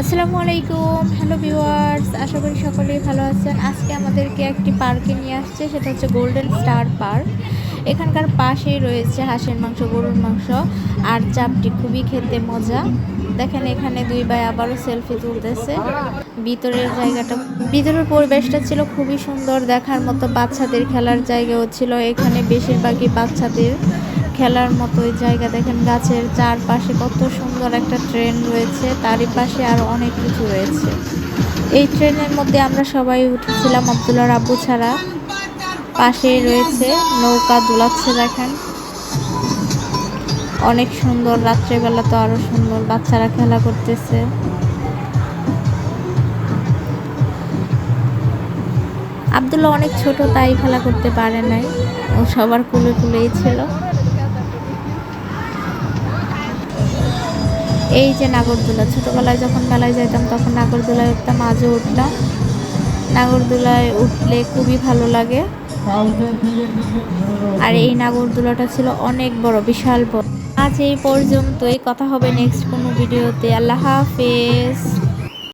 আসসালামু আলাইকুম। Hello viewers আশা করি সকলেই ভালো আছেন। আজকে আমাদেরকে একটি পার্কে নিয়ে আসছে। সেটা হচ্ছে গোল্ডেন স্টার পার্ক এখানকার পাশেই রয়েছে হাঁসের মাংস, গরুর মাংস। আর চাপটি খুবই খেতে মজা। দেখেন এখানে দুই ভাই আবারও সেলফি তুলতেছে। ভিতরের জায়গাটা, ভিতরের পরিবেশটা ছিল খুবই সুন্দর। দেখার মতো বাচ্চাদের খেলার জায়গাও ছিল। এখানে বেশিরভাগই বাচ্চাদের খেলার মতো ওই জায়গা। দেখেন গাছের চারপাশে কত সুন্দর একটা ট্রেন রয়েছে, তারই পাশে আরও অনেক কিছু রয়েছে। এই ট্রেনের মধ্যে আমরা সবাই উঠেছিলাম আবদুল্লার আব্বু ছাড়া। পাশেই রয়েছে নৌকা দোলাচ্ছে দেখেন। অনেক সুন্দর, রাত্রেবেলা তো আরও সুন্দর, বাচ্চারা খেলা করতেছে। আবদুল্লাহ অনেক ছোট, তাই খেলা করতে পারে নাই। ও সবার কুলে কুলেই ছিল। এই যে নাগরদোলা, ছোটোবেলায় যখন মেলায় যাইতাম তখন নাগরদোলায় উঠতাম আজও উঠলাম নাগরদোলায় উঠলে খুবই ভালো লাগে। আর এই নাগরদোলাটা ছিল অনেক বড়, বিশাল বড়। আজ এই পর্যন্তই, কথা হবে নেক্সট কোনো ভিডিওতে। আল্লাহ হাফেজ।